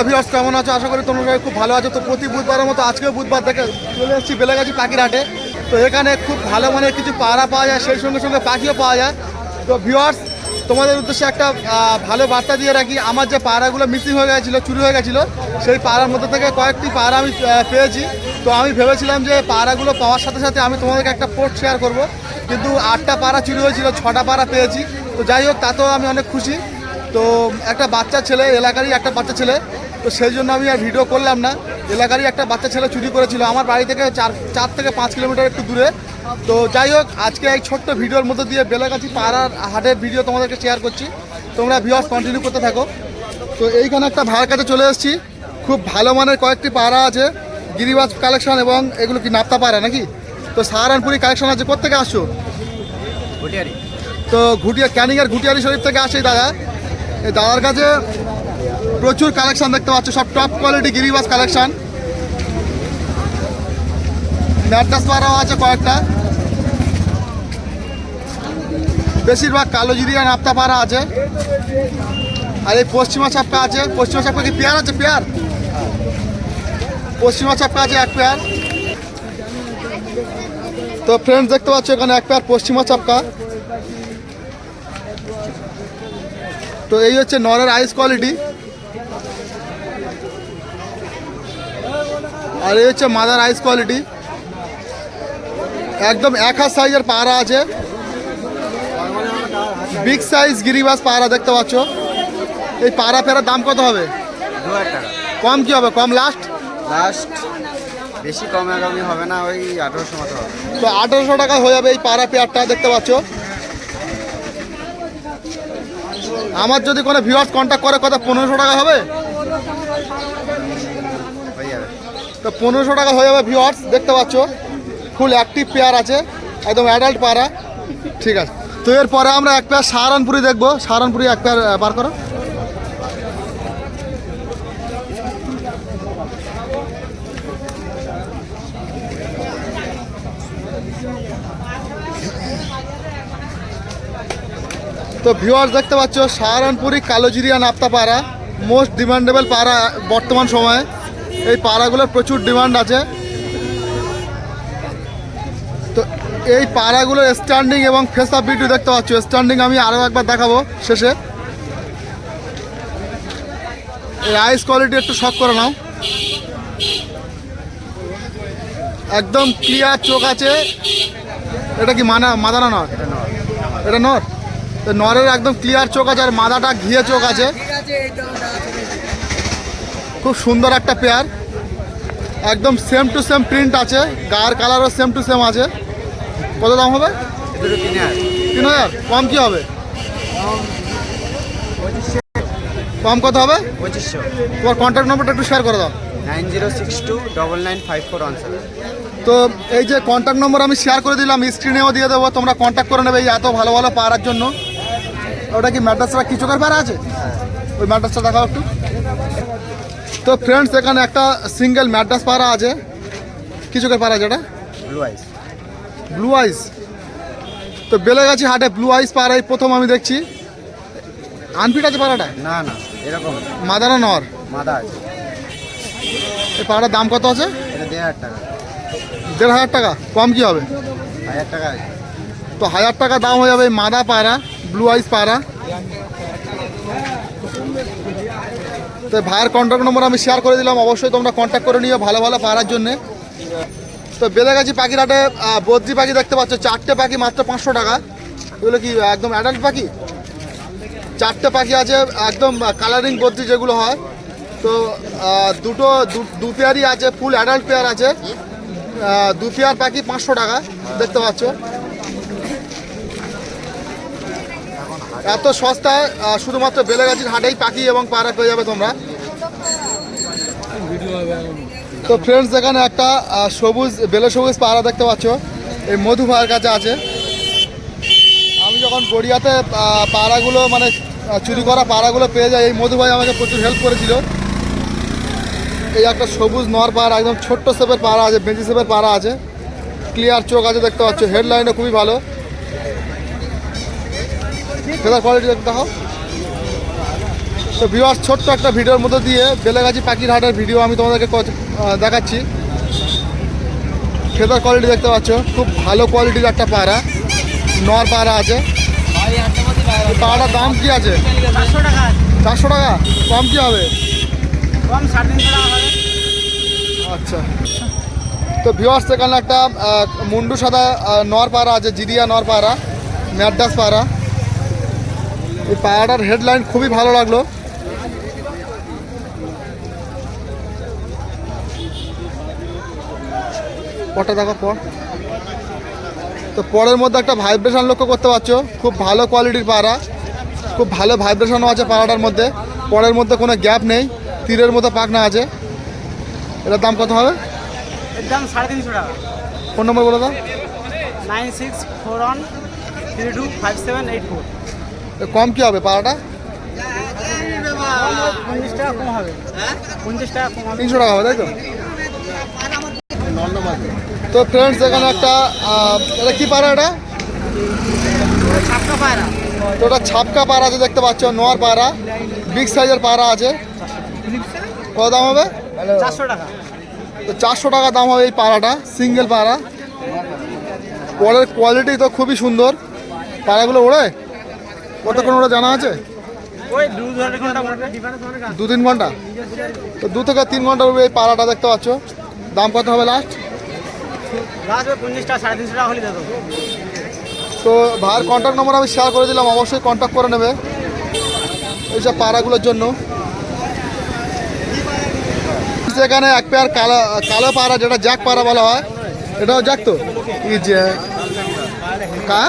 Hello viewers কেমন আছো? আশা করি তোমরা সবাই খুব ভালো আছো। তো প্রতি বুধবারের মতো আজকেও বুধবার থেকে চলে এসেছি বেলেগাছি পাখির হাটে তো এখানে খুব ভালো মানের কিছু পাড়া পাওয়া যায়, সেই সঙ্গে সঙ্গে পাখিও পাওয়া যায়। তো ভিউয়ার্স তোমাদের উদ্দেশ্যে একটা ভালো বার্তা দিয়ে রাখি। আমার যে পাড়াগুলো মিসিং হয়ে গেছিল, চুরি হয়ে গেছিল, সেই পাড়ার মধ্যে থেকে কয়েকটি পাড়া আমি পেয়েছি। তো আমি ভেবেছিলাম যে পাড়াগুলো পাওয়ার সাথে সাথে আমি তোমাদেরকে একটা পোস্ট শেয়ার করব। কিন্তু আটটা পাড়া চুরি হয়েছিল, ছটা পাড়া পেয়েছি। তো যাই হোক, তাতেও আমি অনেক খুশি। তো একটা বাচ্চা ছেলে, এলাকারই একটা বাচ্চা ছেলে। তো সেই জন্য আমি আর ভিডিও করলাম না। এলাকারই একটা বাচ্চা ছেলে চুরি করেছিল। আমার বাড়ি থেকে চার চার থেকে পাঁচ কিলোমিটার একটু দূরে। তো যাই হোক আজকে এই ছোট্ট ভিডিওর মধ্যে দিয়ে বেলাগাছি পাড়ার হাটের ভিডিও তোমাদেরকে শেয়ার করছি। তোমরা ভিউয়ার্স কন্টিনিউ করতে থাকো। তো এইখানে একটা ভাইয়ের কাছে চলে এসেছি। খুব ভালো মানের কয়েকটি পাড়া আছে। গিরিবাজ কালেকশন এবং এগুলো কি নাপ্তা পাড়া নাকি? তো সাহারানপুরি কালেকশন আছে। কোথেকে আসছো? তো ঘুটিয়া ক্যানিংয়ের ঘুটিয়ারি শরীফ থেকে আসে দাদা। এই দাদার কাছে প্রচুর কালেকশন দেখতে পাচ্ছ, সব টপ কোয়ালিটি গিরিবাস কালেকশন ম্যাট্রাস আছে কয়েকটা। বেশিরভাগ কালো জিরিয়া নাপ্তা পাড়া আছে। আর এই পশ্চিমা চাপকা আছে, পশ্চিমা চাপকা কি পেয়ার আছে, পেয়ার? পশ্চিমা চাপকা আছে এক পেয়ার। তো ফ্রেন্ডস দেখতে পাচ্ছ এখানে এক পেয়ার পশ্চিমা চাপকা তো এই হচ্ছে নরের আইস কোয়ালিটি আর এই হচ্ছে মাদার আইস কোয়ালিটি একদম এক হাত সাইজের পাড়া আছে। বিগ সাইজ গিরিবাস পাড়া দেখতে পাচ্ছ। এই পাড়া ফেরার দাম কত হবে? কম কি হবে? কম লাস্ট লাস্ট বেশি কম আগামী হবে না ওই আঠারোশো মতো হবে। তো আঠারোশো টাকা হয়ে যাবে এই পাড়া পেয়ারটা দেখতে পাচ্ছ। আমার যদি কোনো ভিউয়ার্স কন্ট্যাক্ট করে কথা পনেরোশো টাকা হবে হয়ে যাবে তো পনেরোশো টাকা হয়ে যাবে ভিওয়ার্স দেখতে পাচ্ছ। ফুল অ্যাক্টিভ পেয়ার আছে, একদম অ্যাডাল্ট পাড়া। ঠিক আছে। তো এরপরে আমরা এক পেয়ার সাহারানপুরি দেখব। সাহারানপুরি এক পেয়ার বার করো। তো ভিউয়ার্স দেখতে পাচ্ছ, সাহারানপুরি কালোজিরিয়া নাপ্তা পাড়া মোস্ট ডিমান্ডেবল পাড়া বর্তমান সময়ে। এই পাড়াগুলোর প্রচুর ডিমান্ড আছে। তো এই পাড়াগুলোর স্ট্যান্ডিং এবং ফেস আপ ভিডিও দেখতে পাচ্ছ। স্ট্যান্ডিং আমি আরও একবার দেখাবো শেষে। আইস কোয়ালিটি একটু শক করে নাও। একদম ক্লিয়ার চোখ আছে। এটা কি মানা মাদানা নর? এটা নর। তো নরের একদম ক্লিয়ার চোখ আছে আর মাদাটা ঘিয়ে চোখ আছে। খুব সুন্দর একটা পেয়ার একদম সেম টু সেম প্রিন্ট আছে। গায়ের কালারও সেম টু সেম আছে। কত দাম হবে? তিন হাজার। কম কি হবে? কম কত হবে? পঁচিশশো তোমার কন্ট্যাক্ট নম্বরটা একটু শেয়ার করে দাও। Nine zero six two double nine five four one তো এই যে কন্ট্যাক্ট নম্বর আমি শেয়ার করে দিলাম স্ক্রিনেও দিয়ে দেবো। তোমরা কন্ট্যাক্ট করে নেবে এই এত ভালো ভালো পাড়ার জন্য। ওটা কি ম্যাড্রাসটা কি চোখের পাড়া আছে? ওই ম্যাড্রাসটা দেখাও একটু। তো ফ্রেন্ডস এখানে একটা সিঙ্গেল ম্যাড্রাস পাড়া আছে। কি চোখের পাড়া আছে এটা? ব্লু আইস ব্লু আইস তো বেলেগাছি হাটে ব্লু আইস পাড়াই প্রথম আমি দেখছি। আনফিট আছে পাড়াটা? না না এরকম মাদানা নর। মাদা আছে। এই পাড়ার দাম কত আছে? এটা দেড় হাজার টাকা। দেড় হাজার টাকা। কম কি হবে? হাজার টাকা তো হাজার টাকা দাম হয়ে যাবে মাদা পায়রা ব্লু আইস পায়রা তো ভাইয়ের কন্ট্যাক্ট নম্বর আমি শেয়ার করে দিলাম। অবশ্যই তোমরা কন্ট্যাক্ট করে নিও ভালো ভালো পাড়ার জন্যে। তো বেলেগাছি পাখিরহাটে আহ, বদ্রি পাখি দেখতে পাচ্ছ। চারটে পাখি মাত্র পাঁচশো টাকা। এগুলো কি একদম অ্যাডাল্ট পাখি? চারটে পাখি আছে একদম কালারিং বদ্রি যেগুলো হয়। তো দুটো দু পেয়ারই আছে ফুল অ্যাডাল্ট পেয়ার আছে। দু পেয়ার পাখি পাঁচশো টাকা দেখতে পাচ্ছ। এত সস্তায় শুধুমাত্র বেলেগাছির হাটেই পাখি এবং পায়রা পেয়ে যাবে তোমরা। তো ফ্রেন্ডস এখানে একটা সবুজ, বেলে সবুজ পায়রা দেখতে পাচ্ছ। এই মধু ভাইয়ের কাছে আছে। আমি যখন গড়িয়াতে পাড়াগুলো মানে চুরি করা পাড়াগুলো পেয়ে যাই, এই মধু ভাই আমাকে প্রচুর হেল্প করেছিল। এই একটা সবুজ নর পাড়া একদম ছোট্ট সেপের পাড়া আছে, বেঞ্চি সেপের পাড়া আছে। ক্লিয়ার চোখ আছে দেখতে পাচ্ছ হেডলাইনও খুবই ভালো। ফেদার কোয়ালিটি দেখতে দেখো তো ভিউয়ার্স ছোট্ট একটা ভিডিওর মধ্যে দিয়ে বেলেগাছি পাখির হাটের ভিডিও আমি তোমাদেরকে দেখাচ্ছি। ফেদার কোয়ালিটি দেখতে পাচ্ছ, খুব ভালো কোয়ালিটির একটা পায়রা। নর পায়রা আছে। পাড়াটার দাম কি আছে? চারশো টাকা কম কি হবে? আচ্ছা। তো ভিওয়ার্স এখানে একটা মুন্ডু সাদা নর পাড়া আছে, জিরিয়া নর পাড়া ম্যাডাস পাড়া এই পাড়াটার হেডলাইন খুবই ভালো লাগল। পটা দেখো পর। তো পরের মধ্যে একটা ভাইব্রেশন লক্ষ্য করতে পারছ খুব ভালো কোয়ালিটির পাড়া খুব ভালো ভাইব্রেশনও আছে পাড়াটার মধ্যে। পরের মধ্যে কোনো গ্যাপ নেই তীরের মধ্যে পাকনা আছে। এটার দাম কত হবে? দাম সাড়ে তিনশো টাকা। ফোন নম্বর বলে দাও nine six four one three two five seven eight four. কম কি হবে পাড়াটা? তিনশো টাকা হবে তাই তো? তো ফ্রেন্ডস এখানে একটা এটা কি পাড়া এটা? তো ওটা ছাপকা পাড়া আছে দেখতে পাচ্ছ নোয়ার পাড়া। বিগ সাইজের পাড়া আছে। কত দাম হবে? চারশো টাকা। তো চারশো টাকা দাম হবে এই পাড়াটা সিঙ্গেল পাড়া। পরের কোয়ালিটি তো খুবই সুন্দর। পাড়াগুলো ওড়ে? কতক্ষণ ওরা জানা আছে? দু তিন ঘণ্টা? তো দু থেকে তিন ঘণ্টা উঠবে এই পাড়াটা দেখতে পাচ্ছ। দাম কত হবে লাস্ট তো ভাইয়ের কন্ট্যাক্ট নম্বর আমি শেয়ার করে দিলাম অবশ্যই কন্ট্যাক্ট করে নেবে। এইসব পাড়াগুলোর জন্য। সেখানে এক পেয়ার কালো কালো পাড়া যেটা জ্যাক পাড়া বলা হয় এটাও জ্যাক তো? জ্যাক কা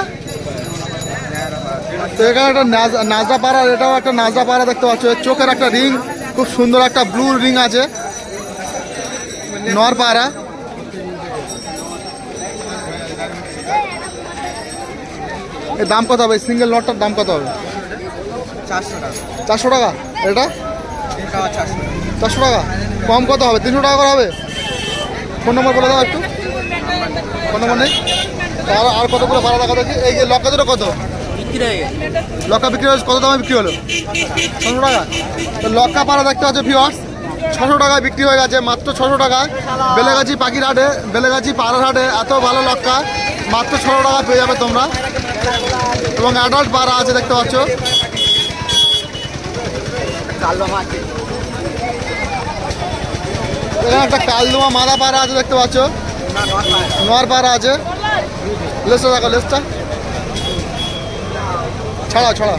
তো এখানে একটা নাজ- নাজরা পাড়া এটাও একটা নাজরা পাড়া দেখতে পাচ্ছ। চোখের একটা রিং খুব সুন্দর একটা ব্লু রিং আছে। নর পাড়া এর দাম কত হবে? সিঙ্গেল নটটার দাম কত হবে? চারশো টাকা। চারশো টাকা? এটা? চারশো টাকা। কম কত হবে? তিনশো টাকা করে হবে? ফোন নম্বর বলে দাও একটু। ফোন নম্বর নেই? আর আর কতগুলো ভাড়া দেখা দেখি? এই যে লক্কা কত? বিক্রি হয়ে গেছে। লক্কা বিক্রি হয়েছে, কত দামে বিক্রি হলো? ছশো টাকা। তো লক্কা পাড়া দেখতে পাচ্ছ ভিওয়ার্স ছশো টাকায় বিক্রি হয়ে গেছে, মাত্র ছশো টাকায়। বেলেগাছি পাখির হাটে বেলেগাছি পাড়ার হাটে এত ভালো লক্কা মাত্র ছশো টাকা পেয়ে যাবে তোমরা। এবং অ্যাডাল্ট পাড়া আছে দেখতে পাচ্ছ। এখানে একটা কালদুমা মাদা পাড়া আছে দেখতে পাচ্ছ। নোয়ার পাড়া আছে। লেসটা দেখো, লেসটা। ছড়া ছড়া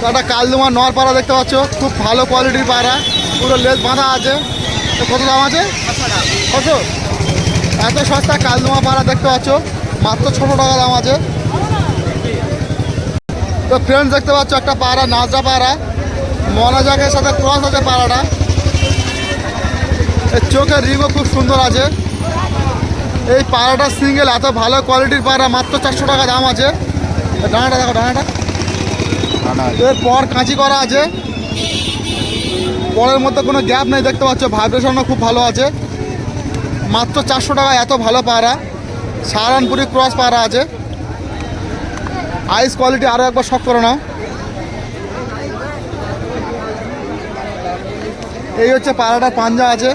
তো একটা কালদুমা নোয়ার পাড়া দেখতে পাচ্ছ, খুব ভালো কোয়ালিটির পাড়া। পুরো লেস বাঁধা আছে। তো কত দাম আছে? কত এত সস্তা কালদুমা পাড়া দেখতে পাচ্ছ, মাত্র ছোটো টাকা দাম আছে। তো ফ্রেন্ডস দেখতে পাচ্ছ, একটা পাড়া, নাজরা পাড়া। মনাজাকের সাথে ক্রস আছে পাড়াটা। চোখের রিংও খুব সুন্দর আছে। এই পাড়াটা সিঙ্গেল এত ভালো কোয়ালিটির পাড়া মাত্র চারশো টাকা দাম আছে। ডানাটা দেখো ডানাটা। এর পর কাঁচি করা আছে। পরের মধ্যে কোনো গ্যাপ নেই দেখতে পাচ্ছ ভাইব্রেশনও খুব ভালো আছে। মাত্র চারশো টাকা এত ভালো পাড়া। সাহারানপুরি ক্রস পাড়া আছে। আইস কোয়ালিটি আরও একবার শখ করে নাও। এই হচ্ছে পাড়াটার পাঞ্জা আছে।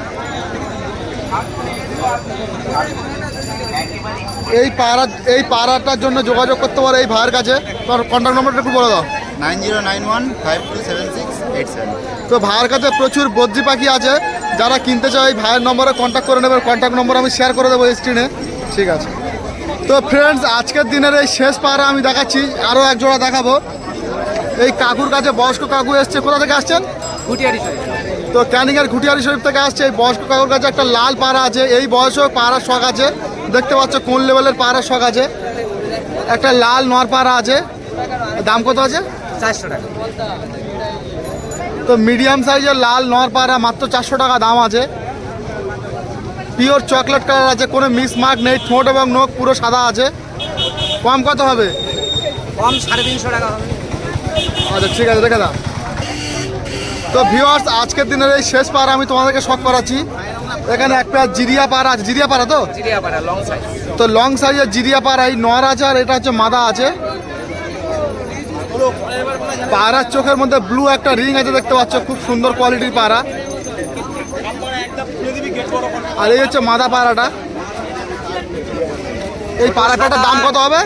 এই পাড়া এই পাড়াটার জন্য যোগাযোগ করতে পারো এই ভাইয়ের কাছে। তোর কন্ট্যাক্ট নম্বরটা একটু বলে দাও। Nine zero nine one five two seven six eight seven. তো ভাইয়ের কাছে প্রচুর বদ্রি পাখি আছে। যারা কিনতে চায় এই ভাইয়ের নম্বরে কন্ট্যাক্ট করে নেবে। কন্ট্যাক্ট নম্বর আমি শেয়ার করে দেবো স্ক্রিনে ঠিক আছে। তো ফ্রেন্ডস আজকের দিনের এই শেষ পাড়া আমি দেখাচ্ছি। আরও এক জোড়া দেখাবো। এই কাকুর কাছে বয়স্ক কাকু এসছে। কোথা থেকে আসছেন? গুটিয়ারি তো ক্যানিং ক্যানিংয়ের ঘুটিয়ারি শরীফ থেকে আসছে এই বয়স্ক কাকুর কাছে একটা লাল পাড়া আছে। এই বয়সেও পাড়ার শখ আছে। দেখতে পাচ্ছ কোন লেভেলের পাড়ার শখ আছে। একটা লাল নর পাড়া আছে। দাম কত আছে? চারশো টাকা। তো মিডিয়াম সাইজের লাল নর পাড়া মাত্র চারশো টাকা দাম আছে। পিওর চকলেট কালার আছে। কোনো মিক্স মার্ক নেই। ঠোঁট এবং নখ পুরো সাদা আছে। কম কত হবে? কম সাড়ে তিনশো টাকা হবে। আচ্ছা ঠিক আছে দেখে দাও। তো ভিওয়ার্স আজকের দিনের এই শেষ পাড়া আমি তোমাদেরকে শখ করাচ্ছি। এখানে একটা জিরিয়া পাড়া আছে জিরিয়া পাড়া তো? চিড়িয়াপাড়া লং সাইজ তো লং সাইজের জিরিয়া পাড়া এই নর আর এটা হচ্ছে মাদা আছে। পায়রার চোখের মধ্যে ব্লু একটা রিং আছে দেখতে পাচ্ছ খুব সুন্দর কোয়ালিটির পাড়া। আর এই হচ্ছে মাদা পায়রাটা এই পায়রাটার দাম কত হবে?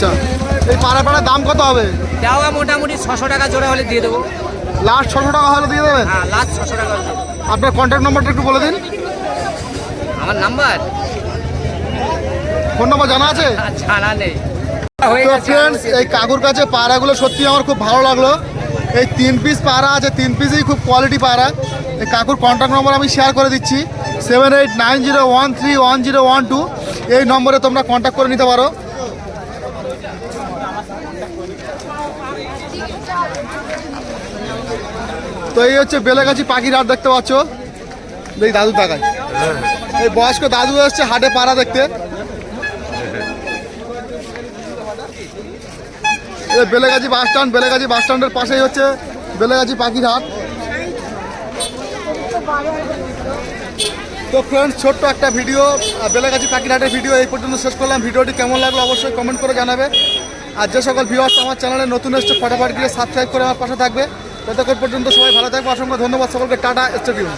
চো এই এই পায়রাটার দাম কত হবে? দেওয়া মোটামুটি ছশো টাকা জোড়া হলে দিয়ে দেবো। লাস্ট ছশো টাকা হলে দিয়ে দেবেন? হ্যাঁ লাস্ট ছশো টাকা আপনার কন্ট্যাক্ট নম্বরটা একটু বলে দিন। আমার নাম্বার ফোন নম্বর জানা আছে? জানা নেই। তো ফ্রেন্ডস এই কাকুর কাছে পায়রাগুলো সত্যি আমার খুব ভালো লাগল। এই তিন পিস পায়রা আছে তিন পিসই খুব কোয়ালিটি পায়রা। এই কাকুর কন্ট্যাক্ট নম্বর আমি শেয়ার করে দিচ্ছি। Seven eight nine zero one three one zero one two এই নম্বরে তোমরা কন্ট্যাক্ট করে নিতে পারো। তো এই হচ্ছে বেলেগাছি পাখির হাট দেখতে পাচ্ছ। এই দাদু টাকায়। এই বয়স্ক দাদু এসছে হাটে পাড়া দেখতে। Belegachhi bus stand, Belegachhi bus স্ট্যান্ডের পাশেই হচ্ছে বেলেগাছি পাখির হাট। তো ফ্রেন্ডস ছোট্ট একটা ভিডিও বেলেগাছি পাখির হাটের ভিডিও এই পর্যন্ত শেষ করলাম। ভিডিওটি কেমন লাগল অবশ্যই কমেন্ট করে জানাবে। আর যে সকল ভিউয়ার্স আমার চ্যানেলে নতুন এসছে, ফটাফট গিয়ে সাবস্ক্রাইব করে আমার পাশে থাকবে। ততক্ষণ পর্যন্ত সবাই ভালো থাকবে। অসংখ্য ধন্যবাদ। সকলকে টাটা স্টেডিয়াম।